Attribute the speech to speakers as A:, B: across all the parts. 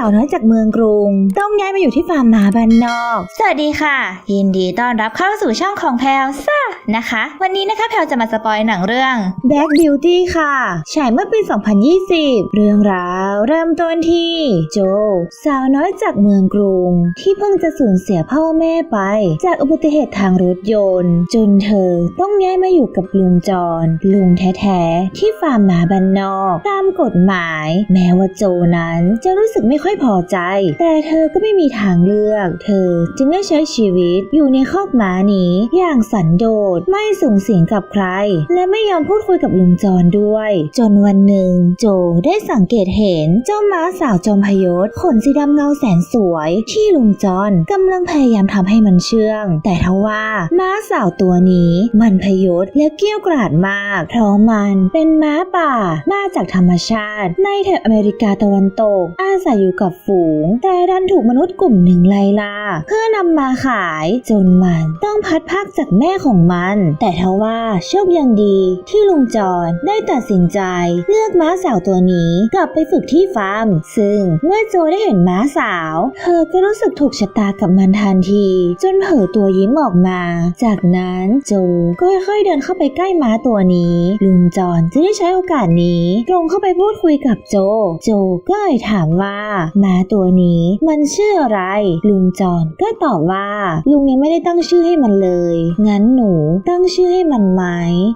A: าวน้อยจากเมืองกรุง ต้องย้ายมาอยู่ที่ฟาร์มหมาบ้านนอก
B: สวัสดีค่ะ ยินดีต้อนรับเข้าสู่ช่องของแพลวซ่านะคะ วันนี้นะคะแพลวจะมาสปอยหนังเรื่อง
A: Black Beauty ค่ะฉายเมื่อปี 2020 เรื่องราวเริ่มต้นที่ โจ สาวน้อยจากเมืองกรุง ที่เพิ่งจะสูญเสียพ่อแม่ไป จากอุบัติเหตุทางรถยนต์ จนเธอต้องย้ายมาอยู่กับลุงจรลุงแท้ๆที่ฟาร์มหมาบ้านนอก ตามกฎหมาย แม้ว่าโจนั้นจะรู้สึกไม่ค่อยพอใจ แต่เธอก็ไม่มีทางเลือก เธอจึงได้ใช้ชีวิตอยู่ในคอกหมานี้อย่างสันโดษไม่สูงเสิงกับใคร และไม่ยอมพูดคุยกับลุงจรด้วย จนวันหนึ่ง โจได้สังเกตเห็นเจ้าม้าสาวจอมพยศขนสีดำเงาแสนสวย ที่ลุงจรกำลังพยายามทำให้มันเชื่อง แต่ทว่าม้าสาวตัวนี้มันพยศและเกี้ยวกราดมาก เพราะมันเป็นม้าป่ามาจากธรรมชาติ ในแถบอเมริกาตะวันตก อาศัยอยู่กับฝูง แต่ดันถูกมนุษย์กลุ่มหนึ่งไล่ล่าเพื่อนำมาขายจนมันต้องพัดพรากจากแม่ของมัน แต่ทว่าโชคยังดีที่ลุงจอรได้ตัดสินใจ เลือกม้าสาวตัวนี้กลับไปฝึกที่ฟาร์ม ซึ่งเมื่อโจได้เห็นม้าสาว เธอก็รู้สึกถูกชะตากับมันทันที จนเผลอตัวยิ้มออกมา จากนั้นโจก็ค่อยๆเดินเข้าไปใกล้ม้าตัวนี้ ลุงจอรจึงได้ใช้โอกาสนี้ ตรงเข้าไปพูดคุยกับโจ โจก็เลยถามว่าม้าตัวนี้ มันชื่ออะไร ลุงจรก็ตอบว่า ลุงยังไม่ได้ตั้งชื่อให้มันเลย งั้นหนูตั้งชื่อให้มันไหม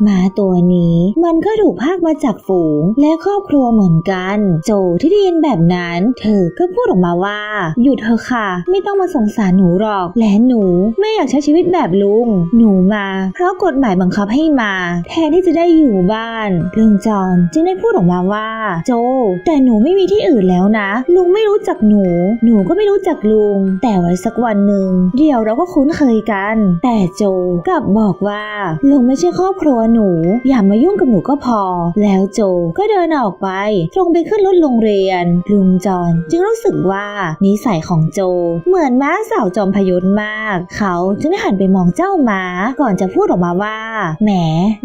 A: ม้าตัวนี้ มันก็ถูกพากมาจากฝูง และครอบครัวเหมือนกัน โจที่ได้ยินแบบนั้น เธอก็พูดออกมาว่า หยุดเถอะค่ะ ไม่ต้องมาสงสารหนูหรอก และหนูไม่อยากใช้ชีวิตแบบลุง หนูมา เพราะกฎหมายบังคับให้มา แทนที่จะได้อยู่บ้านลุงจอนจึงได้พูดออกมาว่า โจ แต่หนูไม่มีที่อื่นแล้วนะ ลุงไม่ไม่รู้จักหนู หนูก็ไม่รู้จักลุง แต่ไว้สักวันหนึ่งเดี๋ยวเราก็คุ้นเคยกัน แต่โจกลับบอกว่าลุงไม่ใช่ครอบครัวหนู อย่ามายุ่งกับหนูก็พอ แล้วโจก็เดินออกไป ตรงไปขึ้นรถโรงเรียน ลุงจอนจึงรู้สึกว่านิสัยของโจ เหมือนม้าสาวจอมพยศมาก เขาจึงได้หันไปมองเจ้าม้า ก่อนจะพูดออกมาว่า แหม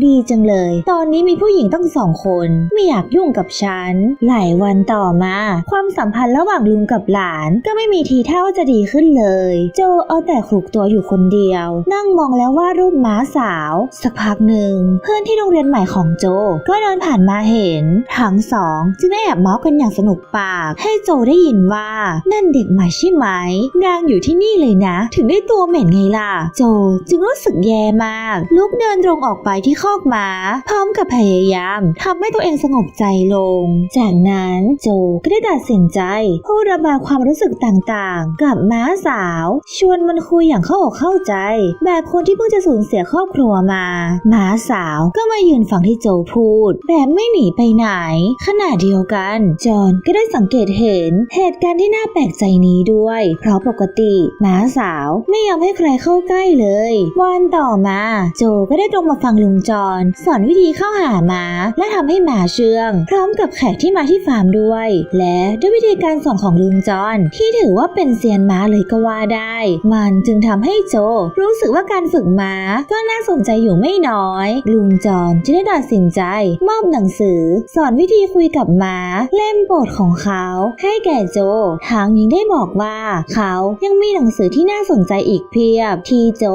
A: ดีจังเลย ตอนนี้มีผู้หญิงตั้งสองคน ไม่อยากยุ่งกับฉัน หลายวันต่อมา ความสัมพันธ์ระหว่างลุงกับหลานก็ไม่มีทีท่าว่าจะดีขึ้นเลย โจเอาแต่ขลุกตัวอยู่คนเดียว นั่งมองแล้วว่ารูปม้าสาว สักพักหนึ่ง เพื่อนที่โรงเรียนใหม่ของโจ ก็เดินผ่านมาเห็น ทั้งสองจึงได้แอบเมาส์กันอย่างสนุกปาก ให้โจได้ยินว่านั่นเด็กใหม่ใช่ไหมนางอยู่ที่นี่เลยนะ ถึงได้ตัวเหม็นไงล่ะ โจจึงรู้สึกแย่มาก ลุกเดินตรงออกไปที่คอกม้า พร้อมกับพยายามทำให้ตัวเองสงบใจลง จากนั้นโจก็ได้ตัดสินใจพูดระบายความรู้สึกต่างๆ กับม้าสาว ชวนมันคุยอย่างเข้าอกเข้าใจ แบบคนที่เพิ่งจะสูญเสียครอบครัวมาม้าสาวก็มายืนฟังที่โจพูด แบบไม่หนีไปไหน ขณะเดียวกัน จอนก็ได้สังเกตเห็นเหตุการณ์ที่น่าแปลกใจนี้ด้วย เพราะปกติม้าสาวไม่ยอมให้ใครเข้าใกล้เลย วันต่อมา โจก็ได้ตรงมาฟังลุงจอนสอนวิธีเข้าหาม้าและทำให้หมาเชื่อง พร้อมกับแขกที่มาที่ฟาร์มด้วย และด้วยวิธีการสอนของลุงจอนที่ถือว่าเป็นเซียนม้าเลยก็ว่าได้ มันจึงทำให้โจ รู้สึกว่าการฝึกม้าก็น่าสนใจอยู่ไม่น้อย ลุงจอนจึงได้ตัดสินใจ มอบหนังสือ สอนวิธีคุยกับม้าเล่มโปรดของเขา ให้แก่โจทางยังได้บอกว่าเขายังมีหนังสือที่น่าสนใจอีกเพียบ ที่โจ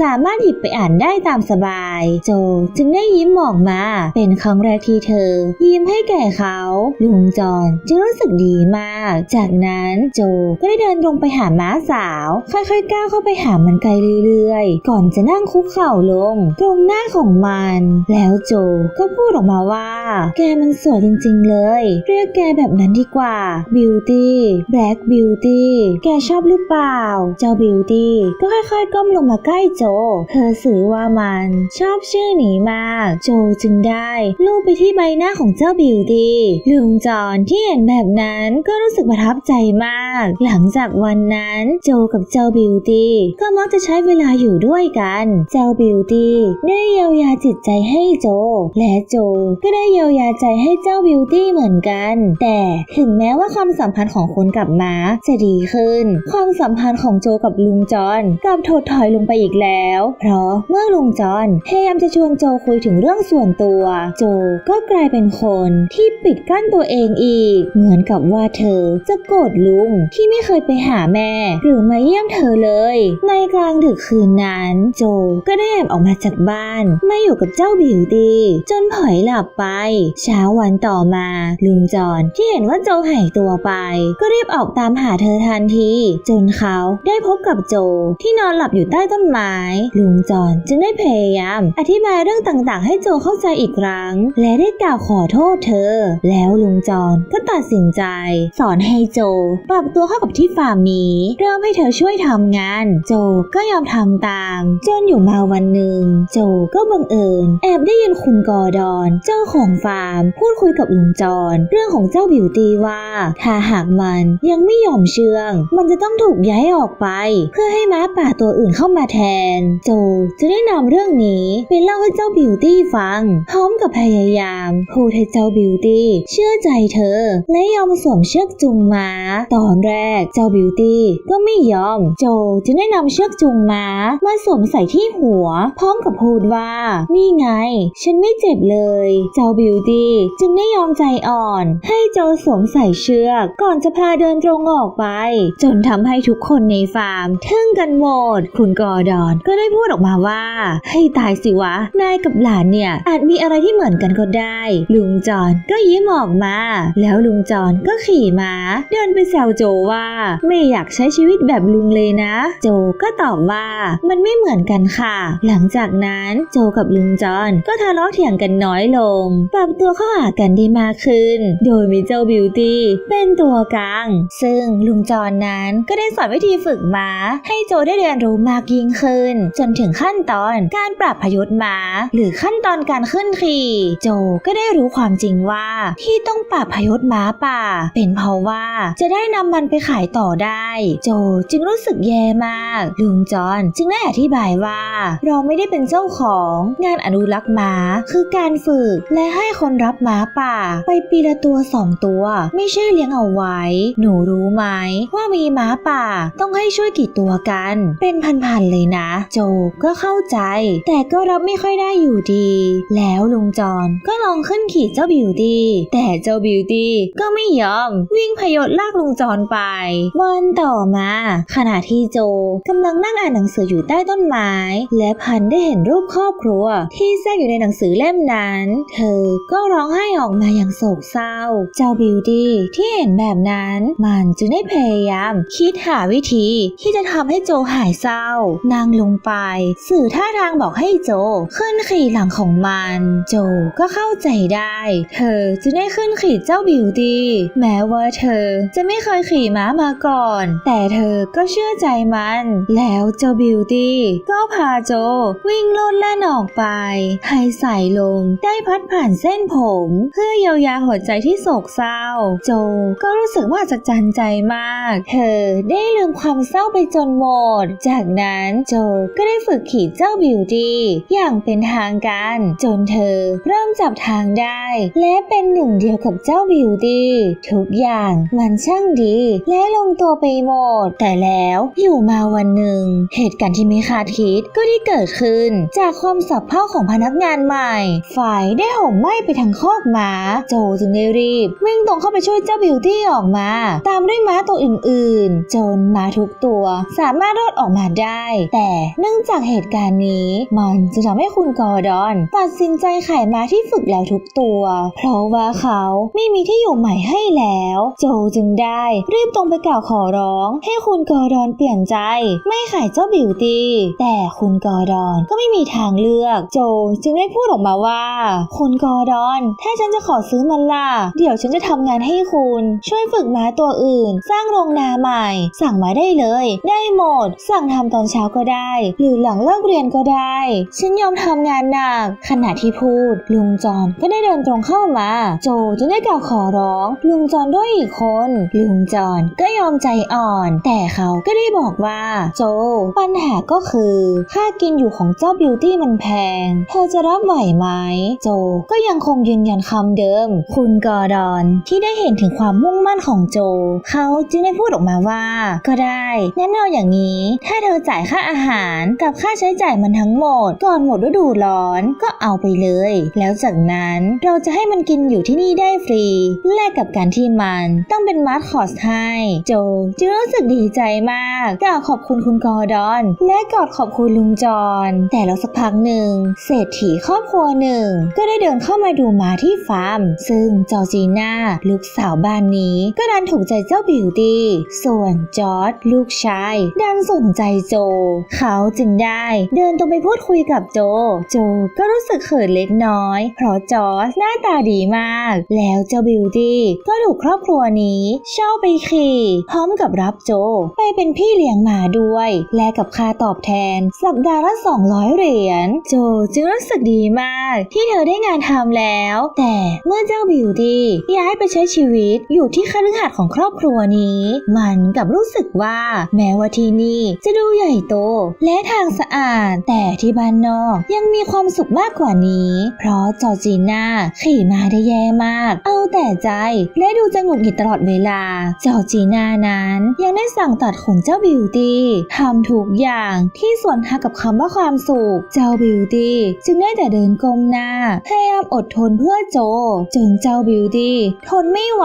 A: สามารถหยิบไปอ่านได้ตามสบาย โจจึงได้ยิ้มออกมา เป็นครั้งแรกที่เธอ ยิ้มให้แก่เขา ลุงจอนจึงรู้สึกดีมากจากนั้นโจก็ได้เดินตรงไปหาม้าสาว ค่อยๆก้าวเข้าไปหามันไกลเรื่อยๆ ก่อนจะนั่งคุกเข่าลง ตรงหน้าของมัน แล้วโจก็พูดออกมาว่า แกมันสวยจริงๆเลย เรียกแกแบบนั้นดีกว่า Beauty Black Beauty แกชอบหรือเปล่า เจ้า Beauty ก็ค่อยๆก้มลงมาใกล้โจ เธอสื่อว่ามันชอบชื่อนี้มาก โจจึงได้ลูบไปที่ใบหน้าของเจ้า Beauty ลุงจอนที่เห็นแบบนั้นก็รู้สึกประทับใจมาก หลังจากวันนั้นโจกับเจ้า Beauty ก็มักจะใช้เวลาอยู่ด้วยกัน เจ้า Beauty ได้เยียวยาจิตใจให้โจ และโจก็ได้เยียวยาใจให้เจ้า Beauty เหมือนกัน แต่ถึงแม้ว่าความสัมพันธ์ของคนกับม้าจะดีขึ้น ความสัมพันธ์ของโจกับลุงจอนกลับถดถอยลงไปอีกแล้ว เพราะเมื่อลุงจอนพยายามจะชวนโจคุยถึงเรื่องส่วนตัว โจก็กลายเป็นคนที่ปิดกั้นตัวเองอีก เหมือนกับว่าเธอจะโกรธลุงที่ไม่เคยไปหาแม่ หรือมาเยี่ยมเธอเลย ในกลางดึกคืนนั้น โจก็ได้แอบออกมาจากบ้าน ไม่อยู่กับเจ้าบิวตี้จนผลอยหลับไป เช้าวันต่อมา ลุงจอนที่เห็นว่าโจหายตัวไป ก็รีบออกตามหาเธอทันที จนเขาได้พบกับโจที่นอนหลับอยู่ใต้ต้นไม้ ลุงจอนจึงได้พยายาม อธิบายเรื่องต่างๆ ให้โจเข้าใจอีกครั้ง และได้กล่าวขอโทษเธอ แล้วลุงจอนก็ตัดสินใจ สอนให้โจ ปรับตัวเข้ากับที่ฟาร์มนี้ เริ่มให้เธอช่วยทำงาน โจก็ยอมทำตาม จนอยู่มาวันหนึ่ง โจก็บังเอิญแอบได้ยินคุณกอร์ดอนเจ้าของฟาร์ม พูดคุยกับลุงจอนเรื่องของเจ้าบิวตี้ว่า ถ้าหากมันยังไม่ยอมเชื่อง มันจะต้องถูกย้ายออกไป เพื่อให้ม้าป่าตัวอื่นเข้ามาแทน โจจะได้นำเรื่องนี้ไปเล่าให้เจ้าบิวตี้ฟัง พร้อมกับพยายามพูดให้เจ้าบิวตี้เชื่อใจเธอ และยอมสวมเชือกจูงม้า ตอนแรกเจ้าบิวตี้ก็ไม่ยอม โจจึงได้นำเชือกจูงม้ามาสวมใส่ที่หัว พร้อมกับพูดว่านี่ไง ฉันไม่เจ็บเลย เจ้าบิวตี้จึงได้ยอมใจอ่อน ให้โจสวมใส่เชือกก่อนจะพาเดินตรงออกไป จนทำให้ทุกคนในฟาร์มทึ่งกันหมดคุณกอร์ดอนก็ได้พูดออกมาว่า ให้ตายสิวะนายกับหลานเนี่ย อาจมีอะไรที่เหมือนกันก็ได้ ลุงจอนก็ยิ้มออกมา แล้วลุงจอนก็ขี่ม้าเดินไปแซวโจว่าไม่อยากใช้ชีวิตแบบลุงเลยนะ โจก็ตอบว่ามันไม่เหมือนกันค่ะ หลังจากนั้นโจกับลุงจอนก็ทะเลาะเถียงกันน้อยลง ปรับตัวเข้าหากันได้มากขึ้น โดยมีเจ้าบิวตี้เป็นตัวกลาง ซึ่งลุงจอนนั้นก็ได้สอนวิธีฝึกม้า ให้โจได้เรียนรู้มากยิ่งขึ้น จนถึงขั้นตอนการปรับพยุทธ์ม้า หรือขั้นตอนการขึ้นขี่ โจก็ได้รู้ความจริงว่าที่ต้องปรับพยุทธ์ม้าป่า เป็นเพราะว่า จะได้นำมันไปขายต่อได้ โจจึงรู้สึกแย่มาก ลุงจอนจึงได้อธิบายว่า เราไม่ได้เป็นเจ้าของงานอนุรักษ์ม้า คือการฝึกและให้คนรับม้าป่า ไปปีละตัวสองตัว ไม่ใช่เลี้ยงเอาไว้ หนูรู้ไหมว่ามีม้าป่าต้องให้ช่วยกี่ตัวกัน เป็นพันๆเลยนะ โจก็เข้าใจ แต่ก็รับไม่ค่อยได้อยู่ดี แล้วลุงจอนก็ลองขึ้นขี่เจ้าบิวตี้แต่เจ้าบิวตี้ก็ไม่ยอมวิ่งพยศลากลุงจอนไป วันต่อมา ขณะที่โจกำลังนั่งอ่านหนังสืออยู่ใต้ต้นไม้ และพันได้เห็นรูปครอบครัว ที่แทรกอยู่ในหนังสือเล่มนั้น เธอก็ร้องไห้ออกมาอย่างโศกเศร้า เจ้าบิวตี้ที่เห็นแบบนั้นมันจึงได้พยายาม คิดหาวิธีที่จะทำให้โจหายเศร้านั่งลงไป สื่อท่าทางบอกให้โจขึ้นขี่หลังของมัน โจก็เข้าใจได้ เธอจึงได้ขึ้นขี่เจ้าบิวตี้แม้ว่าเธอจะไม่เคยขี่ม้ามาก่อน แต่เธอก็เชื่อใจมัน แล้วเจ้าบิวตี้ก็พาโจวิ่งโลดแล่นออกไป ให้สายลมได้พัดผ่านเส้นผม เพื่อเยียวยาหัวใจที่โศกเศร้า โจก็รู้สึกว่าจะจันใจมาก เธอได้ลืมความเศร้าไปจนหมด จากนั้นโจก็ได้ฝึกขี่เจ้าบิวตี้อย่างเป็นทางการ จนเธอเริ่มจับทางได้ และเป็นหนึ่งเดียวกับเจ้าบิวตี้ทุกอย่างมันช่างดีและลงตัวไปหมด แต่แล้วอยู่มาวันหนึ่ง เหตุการณ์ที่ไม่คาดคิดก็ได้เกิดขึ้น จากความสับเพร่าของพนักงานใหม่ ฝ่ายได้ห่มไหม้ไปทางคอกม้า โจจึงได้รีบ วิ่งตรงเข้าไปช่วยเจ้าบิวตี้ออกมา ตามด้วยม้าตัวอื่นๆ จนม้าทุกตัว สามารถรอดออกมาได้ แต่เนื่องจากเหตุการณ์นี้มันจะทำให้คุณกอร์ดอน ตัดสินใจขายม้าที่ฝึกแล้วทุกตัว เพราะว่าเขาไม่มีที่อยู่ใหม่ให้แล้วโจจึงได้ รีบตรงไปกล่าวขอร้อง ให้คุณกอร์ดอนเปลี่ยนใจ ไม่ขายเจ้าบิวตี้ แต่คุณกอร์ดอนก็ไม่มีทางเลือก โจจึงได้พูดออกมาว่า คุณกอร์ดอน ถ้าฉันจะขอซื้อมันล่ะ เดี๋ยวฉันจะทำงานให้คุณ ช่วยฝึกม้าตัวอื่น สร้างโรงนาใหม่ สั่งมาได้เลย ได้หมด สั่งทำตอนเช้าก็ได้ หรือหลังเลิกเรียนก็ได้ ฉันยอมทำงานหนัก ขณะที่พูด ลุงจอนก็ได้เดินตรงเข้ามา โจจึงได้กล่าวขอร้อง ลุงจอนด้วยอีกคน ลุงจอนก็ยอมใจอ่อน แต่เขาก็ได้บอกว่า โจ ปัญหาก็คือค่ากินอยู่ของเจ้าบิวตี้มันแพง เธอจะรับไหวไหม โจก็ยังคงยืนยันคำเดิม คุณกอร์ดอนที่ได้เห็นถึงความมุ่งมั่นของโจ เขาจึงได้พูดออกมาว่า ก็ได้งั้นเอาอย่างนี้ ถ้าเธอจ่ายค่าอาหารกับค่าใช้จ่ายมันทั้งหมด ก่อนหมดฤดูร้อนก็เอาไปเลย แล้วจากนั้นเราจะให้มันกินอยู่ที่นี่ได้ฟรี แลกกับการที่มันต้องเป็นมาสคอตให้โจจึงรู้สึกดีใจมากกล่าวขอบคุณคุณกอร์ดอน และกอดขอบคุณลุงจอนแต่แล้วสักพักหนึ่งเศรษฐีครอบครัวหนึ่ง ก็ได้เดินเข้ามาดูมาที่ฟาร์ม ซึ่งจอจีน่าลูกสาวบ้านนี้ก็ดันถูกใจเจ้าบิวตี้ส่วนจอร์ดลูกชายดันสนใจโจ เขาจึงได้ เดินตรงไปพูดคุยกับโจ โจก็รู้สึกเขินเล็กน้อย เพราะจอร์จหน้าตาดีมาก แล้วเจ้าบิวตี้ก็ถูกครอบครัวนี้เช่าไปขี่พร้อมกับรับโจ ไปเป็นพี่เลี้ยงหมาด้วย และกับค่าตอบแทน สัปดาห์ละ 200 เหรียญ โจจึงรู้สึกดีมาก ที่เธอได้งานทำแล้ว แต่เมื่อเจ้าบิวตี้ย้ายไปใช้ชีวิตอยู่ที่คฤหาสน์ของครอบครัวนี้ มันกับรู้สึกว่าแม้ว่าที่นี่จะดูใหญ่โต และทางสะอาด แต่ที่บ้านนอกยังมีความสุขมากกว่านี้ เพราะจอจีน่าขี่มาได้แย่มาก เอาแต่ใจและดูจะหงุดหงิดตลอดเวลา จอร์จีน่านั้น ยังได้สั่งตัดขนเจ้าบิวตี้ทำทุกอย่างที่ส่วนทางกับคำว่าความสุข เจ้าบิวตี้จึงได้แต่เดินก้มหน้าพยายามอดทนเพื่อโจ จนเจ้าบิวตี้ทนไม่ไหว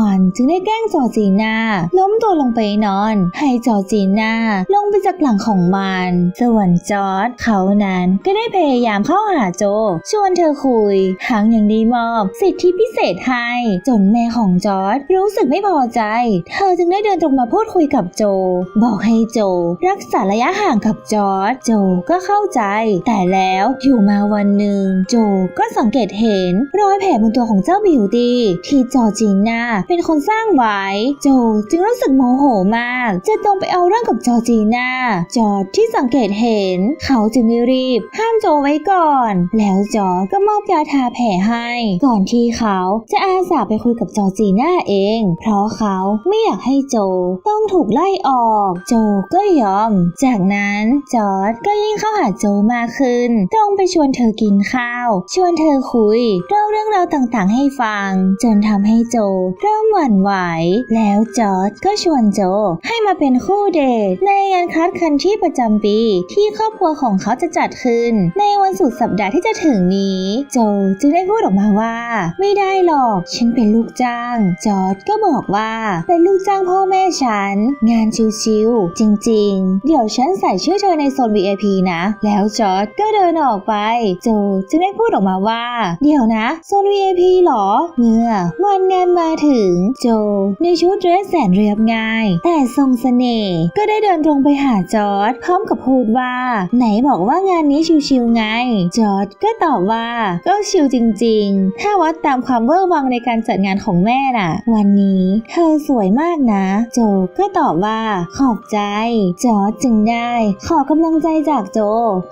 A: มันจึงได้แกล้งจอจีน่าล้มตัวลงไปนอน ให้จอจีน่าลงไปจากหลังของมัน ส่วนจอร์ดเขานั้นก็ได้พยายามเข้าหาโจ ชวนเธอคุยทั้งยังได้มอบสิทธิพิเศษให้จนแม่ของจอร์ดรู้สึกไม่พอใจ เธอจึงได้เดินตรงมาพูดคุยกับโจ บอกให้โจ รักษาระยะห่างกับจอร์ดโจก็เข้าใจ แต่แล้วอยู่มาวันหนึ่ง โจก็สังเกตเห็น รอยแผลบนตัวของเจ้าบิวตี้ที่จอจีน่าเป็นคนสร้างไว้ โจจึงรู้สึกโมโหมาก จะตรงไปเอาเรื่องกับจอจีน่าจอร์ดที่สังเกตเห็น เขาจึงรีบ ห้ามโจไว้ก่อน แล้วจอร์ดก็มอบยาทาแผลให้ ก่อนที่เขาจะอาสาไปคุยกับจอจีน่าเอง เพราะเขาไม่อยากให้โจต้องถูกไล่ออก โจก็ยอม จากนั้นจอร์ดก็ยิ่งเข้าหาโจมากขึ้น ตรงไปชวนเธอกินข้าว ชวนเธอคุยเล่าเรื่องราวต่างๆ ให้ฟัง จนทำให้โจเริ่มหวั่นไหว แล้วจอร์ดก็ชวนโจให้มาเป็นคู่เดทในงานคัดคันที่ประจำปีที่ครอบครัวของเขาจะจัดขึ้น ในวันสุดสัปดาห์ที่จะถึงนี้ โจจึงได้พูดออกมาว่า ไม่ได้หรอก ฉันเป็นลูกจ้างจจอร์ดก็บอกว่าเป็นลูกจ้างพ่อแม่ฉัน งานชิวๆจริง ๆ เดี๋ยวฉันใส่ชื่อเธอในโซน VIP นะ แล้วจอร์ดก็เดินออกไป โจจึงได้พูดออกมาว่า เดี๋ยวนะโซน VIP เหรอ เมื่อวันงานมาถึงโจ ในชุดเดรสแสนเรียบง่าย แต่ทรงเสน่ห์ก็ได้เดินตรงไปหาจอร์ดพร้อมกับพูดว่า ไหนบอกว่างานนี้ชิวๆไง จอร์ดก็ตอบว่าก็ชิวจริง ๆ ถ้าวัดตามความเวอร์วังในการจัดงานของแม่น่ะวันนี้เธอสวยมากนะ โจก็ตอบว่า ขอบใจ จอร์ดจึงได้ ขอกำลังใจจากโจ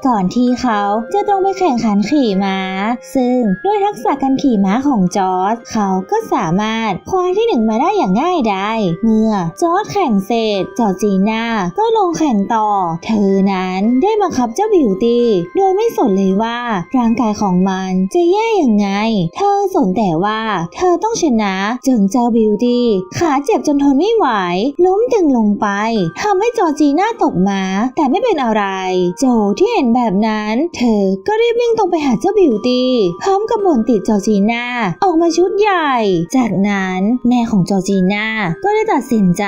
A: ก่อนที่เขาจะตรงไปแข่งขันขี่ม้า ซึ่งด้วยทักษะการขี่ม้าของจอร์ดเขาก็สามารถคว้าที่หนึ่งมาได้อย่างง่ายดายเมื่อจอร์ดแข่งเสร็จจอร์จีน่าก็ลงแข่งต่อ เธอนั้นได้บังคับเจ้าบิวตี้โดยไม่สนเลยว่าร่างกายของมันจะแย่อยังไง เธอสนแต่ว่าเธอต้องชนะจนเจ้าบิวตี้ขาเจ็บจนทนไม่ไหว ล้มตึงลงไปทำให้จอจีน่าตกมา แต่ไม่เป็นอะไร โจที่เห็นแบบนั้น เธอก็รีบวิ่งตรงไปหาเจ้าบิวตี้พร้อมกับบ่นติดจอจีน่าออกมาชุดใหญ่ จากนั้นแม่ของจอจีน่าก็ได้ตัดสินใจ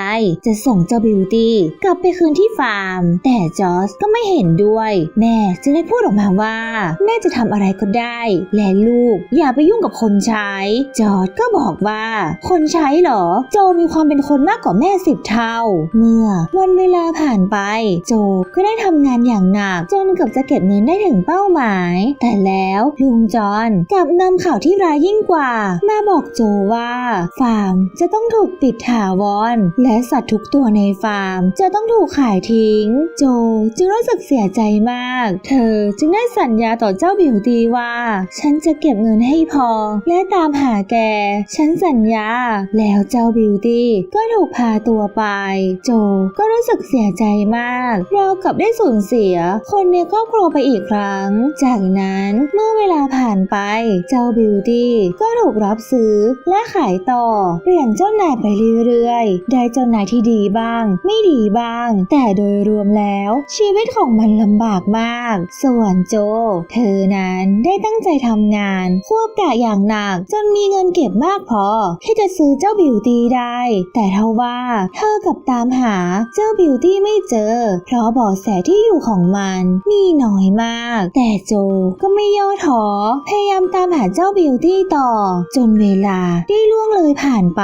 A: จะส่งเจ้าบิวตี้กลับไปคืนที่ฟาร์ม แต่จอร์จก็ไม่เห็นด้วย แม่จึงได้พูดออกมาว่า แม่จะทำอะไรก็ได้ และลูกอย่าไปยุ่งกับคนใช้ จอร์จก็บอกว่าคนใช้เหรอ โจมีความเป็นคนมากกว่าแม่สิบเท่า เมื่อวันเวลาผ่านไป โจก็ได้ทำงานอย่างหนัก จนเกือบจะเก็บเงินได้ถึงเป้าหมาย แต่แล้วลุงจอนกลับนำข่าวที่ร้ายยิ่งกว่า มาบอกโจว่า ฟาร์มจะต้องถูกปิดถาวร และสัตว์ทุกตัวในฟาร์ม จะต้องถูกขายทิ้ง โจจึงรู้สึกเสียใจมาก เธอจึงได้สัญญาต่อเจ้าบิวตีว่า ฉันจะเก็บเงินให้พอ และตามหาแก ฉันสัญญาแล้วเจ้าบิวตี้ก็ถูกพาตัวไป โจก็รู้สึกเสียใจมากเรากับได้สูญเสีย คนในครอบครัวไปอีกครั้ง จากนั้นเมื่อเวลาผ่านไป เจ้าบิวตี้ก็ถูกรับซื้อและขายต่อ เปลี่ยนเจ้านายไปเรื่อยๆ ได้เจ้านายที่ดีบ้าง ไม่ดีบ้าง แต่โดยรวมแล้ว ชีวิตของมันลำบากมาก ส่วนโจ เธอนั้นได้ตั้งใจทำงาน ควบกะอย่างหนักจนมีเงินเก็บมากพอที่จะซื้อเจ้าบิวตี้ได้ แต่เทว่าเธอกลับตามหาเจ้าบิวตี้ไม่เจอ เพราะเบาะแสที่อยู่ของมันมีน้อยมาก แต่โจก็ไม่ย่อท้อพยายามตามหาเจ้าบิวตี้ต่อ จนเวลาได้ล่วงเลยผ่านไป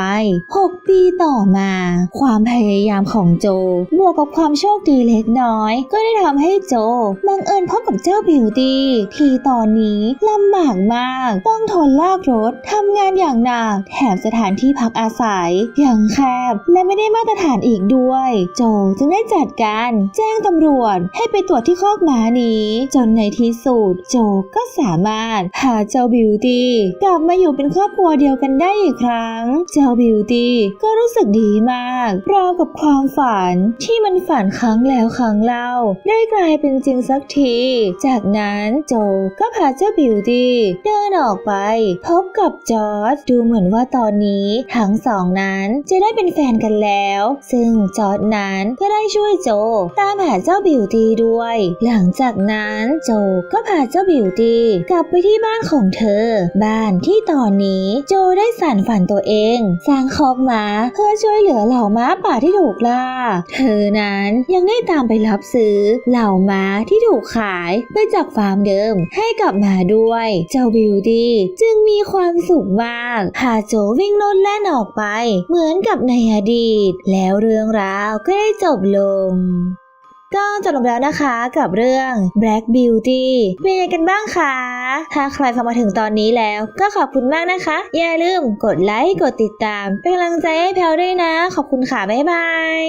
A: 6 ปีต่อมา ความพยายามของโจ บวกกับความโชคดีเล็กน้อย ก็ได้ทำให้โจบังเอิญพบกับเจ้าบิวตี้ที่ตอนนี้ลำบากมาก ต้องทนลากรถทำงานอย่างหนักแถมสถานที่พักอาศัยอย่างแคบ และไม่ได้มาตรฐานอีกด้วย โจจึงได้จัดการแจ้งตำรวจให้ไปตรวจที่คอกม้านี้ จนในที่สุดโจก็สามารถพาเจ้าบิวตี้กลับมาอยู่เป็นครอบครัวเดียวกันได้อีกครั้ง เจ้าบิวตี้ก็รู้สึกดีมากราวกับความฝันที่มันฝันครั้งแล้วครั้งเล่า ได้กลายเป็นจริงสักที จากนั้นโจก็พาเจ้าบิวตี้เดินออกไป พบกับจอร์จดูเหมือนว่าตอนนี้ทั้งสองนั้นจะได้เป็นแฟนกันแล้ว ซึ่งจอร์จนั้นก็ได้ช่วยโจ ตามหาเจ้าบิวตี้ด้วย หลังจากนั้นโจก็พาเจ้าบิวตี้กลับไปที่บ้านของเธอ บ้านที่ตอนนี้โจได้สั่นฝันตัวเอง สร้างคอกม้าเพื่อช่วยเหลือเหล่าม้าป่าที่ถูกล่า เธอนั้นยังได้ตามไปรับซื้อเหล่าม้าที่ถูกขายไปจากฟาร์มเดิมให้กลับมาด้วย เจ้าบิวตี้จึงมีความสุขมากพาโจวิ่งโลดแล่นออกไป เหมือนกับในอดีต แล้วเรื่องราวก็ได้จบลงก็จบลงแล้วนะคะกับเรื่อง Black Beauty เป็นยังไงกันบ้างคะ ถ้าใครฟังมาถึงตอนนี้แล้วก็ขอบคุณมากนะคะ อย่าลืมกดไลค์ กดติดตาม เป็นกำลังใจให้แพลวด้วยนะ ขอบคุณค่ะ บ๊ายบาย